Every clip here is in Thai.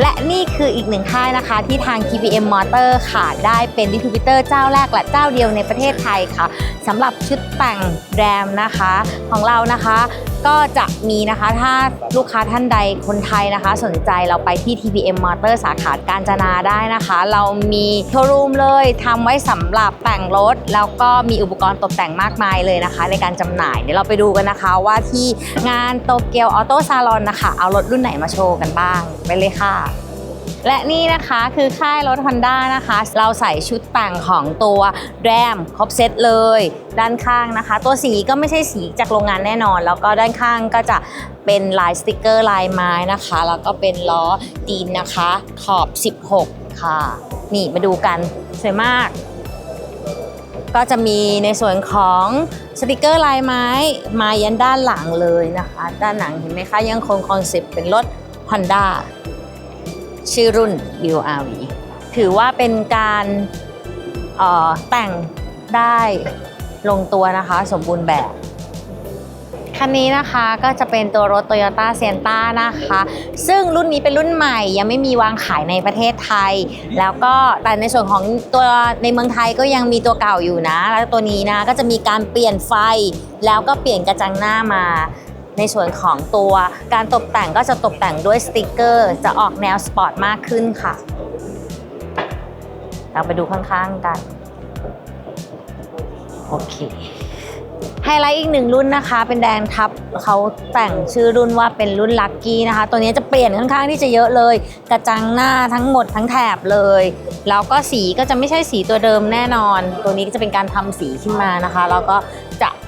และนี่คืออีกหนึ่งค่ายนะคะที่ทาง KPM Motor ค่ะ ได้เป็นดิสติบิเตอร์เจ้าแรกและเจ้าเดียวในประเทศไทยค่ะสำหรับชุดแต่งแรมนะคะ ของเรานะคะ ก็จะมีนะคะถ้าลูกค้าท่านใดคนไทยนะคะ สนใจเราไปที่ TPM Motor สาขาการจนาได้นะคะ เรามีโชว์รูมเลยทำไว้สำหรับแต่งรถ แล้วก็มีอุปกรณ์ตกแต่งมากมายเลยนะคะ ในการจำหน่าย เดี๋ยวเราไปดูกันนะคะว่าที่งานโตเกียวออโต้ซาลอนนะคะ เอารถรุ่นไหนมาโชว์กันบ้าง ไปเลยค่ะ และนี่นะคะคือค่ายรถ Honda นะคะ เราใส่ชุดแต่งของตัวแรมครบเซตเลย ด้านข้างนะคะ ตัวสีก็ไม่ใช่สีจากโรงงานแน่นอน แล้วก็ด้านข้างก็จะเป็นลายสติกเกอร์ลายไม้นะคะ แล้วก็เป็นล้อตีนนะคะ ขอบ 16 ค่ะ นี่มาดูกันสวยมากก็จะมีในส่วนของสติกเกอร์ลายไม้มายันด้านหลังเลยนะคะ ด้านหลังเห็นไหมคะ ยังคงคอนเซ็ปต์เป็นรถ Honda ชื่อรุ่น URV ถือว่าเป็นการเอ่อแต่งได้ลงตัวนะคะสมบูรณ์แบบ คันนี้นะคะก็จะเป็นตัวรถ Toyota Sienna นะคะ ซึ่งรุ่นนี้เป็นรุ่นใหม่ยังไม่มีวางขายในประเทศไทย แล้วก็แต่ในส่วนของตัวในเมืองไทยก็ยังมีตัวเก่าอยู่นะ แล้วตัวนี้นะก็จะมีการเปลี่ยนไฟแล้วก็เปลี่ยนกระจังหน้ามา ในส่วนของตัวการตกแต่งก็จะตกแต่งด้วยสติกเกอร์ จะออกแนวสปอร์ตมากขึ้นค่ะ เราไปดูข้างๆกัน โอเคไฮไลท์อีกหนึ่งรุ่นนะคะ เป็นแดงทับเขาแต่งชื่อรุ่นว่าเป็นรุ่นลัคกี้นะคะ ตัวนี้จะเปลี่ยนค่อนข้างที่จะเยอะเลย กระจังหน้าทั้งหมดทั้งแถบเลย แล้วก็สีก็จะไม่ใช่สีตัวเดิมแน่นอน ตัวนี้ก็จะเป็นการทำสีขึ้นมานะคะ แล้วก็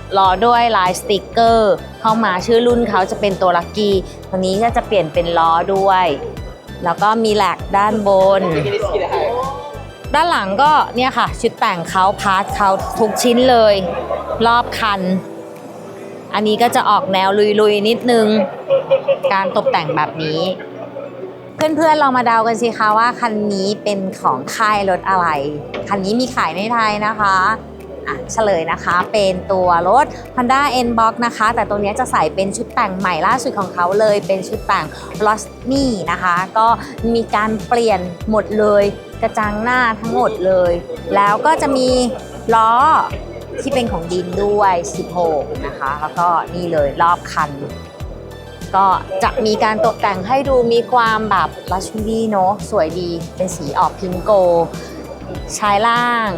จะรอด้วยลายสติกเกอร์ เข้ามาชื่อรุ่นเขาจะเป็นตัวลัคกี้ตัวนี้ก็จะเปลี่ยนเป็นล้อด้วย แล้วก็มีแหลกด้านบน ด้านหลังก็เนี่ยค่ะ ชุดแต่งเขาพาร์ทเขาทุกชิ้นเลย รอบคัน อันนี้ก็จะออกแนวลุยๆนิดนึง การตกแต่งแบบนี้เพื่อนๆเรามาเดากันสิคะว่าคันนี้เป็นของค่ายรถอะไร คันนี้มีขายในไทยนะคะ เฉลยนะคะ เป็นตัวรถ Honda N-Box นะคะ แต่ตัวนี้จะใส่เป็นชุดแต่งใหม่ล่าสุดของเขาเลย เป็นชุดแต่ง l o s n y นะคะ ก็มีการเปลี่ยนหมดเลย กระจังหน้าทั้งหมดเลย แล้วก็จะมีล้อที่เป็นของดินด้วย 16 นะคะ แล้วก็นี่เลยรอบคัน ก็จะมีการตกแต่งให้ดูมีความแบบลัชชูรี่เนอะสวยดีเป็นสีออกพิงโกชายล่าง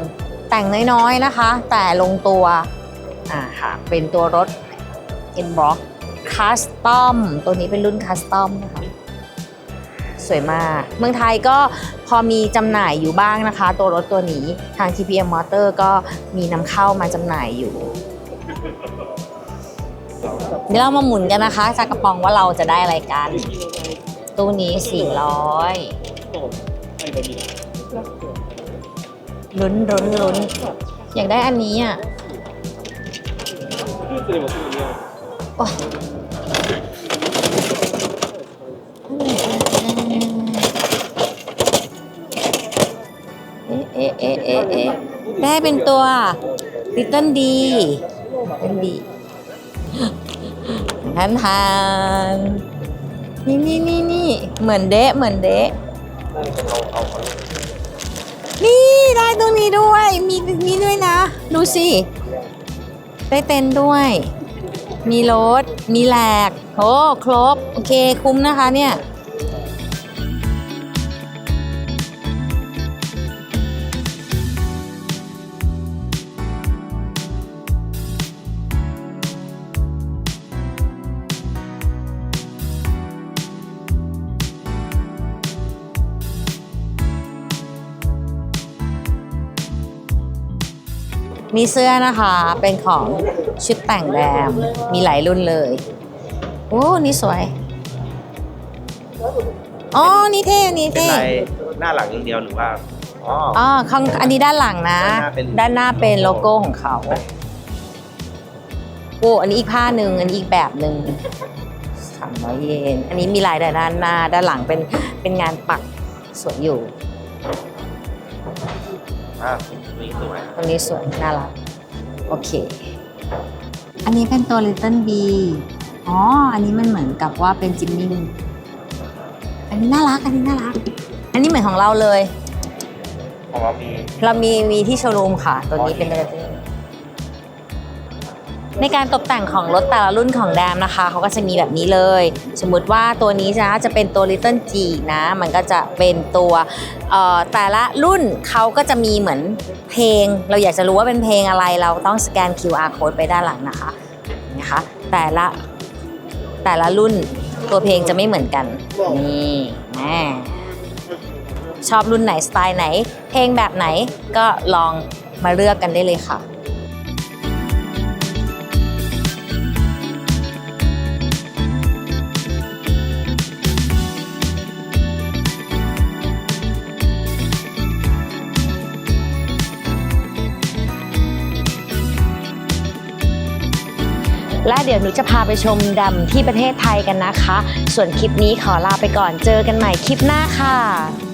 แต่งน้อยๆนะคะ แต่ลงตัวอ่าค่ะเป็นตัวรถ e n b r o c Custom ตัวนี้เป็นรุ่น Custom นะคะสวยมาก เมืองไทยก็พอมีจำหน่ายอยู่บ้างนะคะ ตัวรถตัวนี้ทาง TPM Motor ก็มีนำเข้ามาจำหน่ายอยู่ เดี๋ยวเรามาหมุนกันนะคะจากกระป๋องว่าเราจะได้อะไรกัน ตู้นี้ 400 ลุ้นลุ้นลุ้นอยากได้อันนี้อะโอ๊ยเอ๊ะเอ๊ะเอ๊ะเอ๊ะได้เป็นตัว Little D Little D ทันทานนี่นี่นี่นี่เหมือนเดะเหมือนเดะ ตรงนี้ด้วย มีมีด้วยนะ ดูสิ ได้เต็นด้วย มีรถ มีแหลก โอ้ ครบ โอเค คุ้มนะคะเนี่ย มีเสื้อนะคะเป็นของชุดแต่งแรมมีหลายรุ่นเลยโอ้นี่สวย อ๋อ นี่เท่ นี่เป็นเท่ ลายหน้าหลังอย่างเดียวหรือว่า อ๋อ อ๋อข้างอันนี้ด้านหลังนะ ด้านหน้าเป็นด้านหน้าเป็นโลโก้ของเขาโอ้อันนี้อีกผ้าหนึ่งอันนี้อีกแบบหนึ่งสามร้อยเยน อันนี้มีลายแต่ด้านหน้า ด้านหลังเป็นเป็นงานปักสวยอยู่ อ่านี่สวยตรงนี้สวยน่ารักโอเค อันนี้เป็นตัว Little B อ๋อ อันนี้มันเหมือนกับว่าเป็นจิมมิ่งอันนี้น่ารัก อันนี้น่ารัก อันนี้เหมือนของเราเลย ของเรามีเรามีมีที่โชว์รูมค่ะ ตัวนี้เป็นตัวนี้ ในการตกแต่งของรถแต่ละรุ่นของแดมนะคะเขาก็จะมีแบบนี้เลย สมมุติว่าตัวนี้นะจะเป็นตัว Little G นะ มันก็จะเป็นตัวแต่ละรุ่นเขาก็จะมีเหมือนเพลง เราอยากจะรู้ว่าเป็นเพลงอะไรเราต้องสแกน QR code ไปด้านหลังนะคะนะคะแต่ละแต่ละรุ่นตัวเพลงจะไม่เหมือนกัน นี่แม่ชอบรุ่นไหนสไตล์ไหน เพลงแบบไหนก็ลองมาเลือกกันได้เลยค่ะ และเดี๋ยวหนูจะพาไปชมดำที่ประเทศไทยกันนะคะ ส่วนคลิปนี้ขอลาไปก่อนเจอกันใหม่คลิปหน้าค่ะ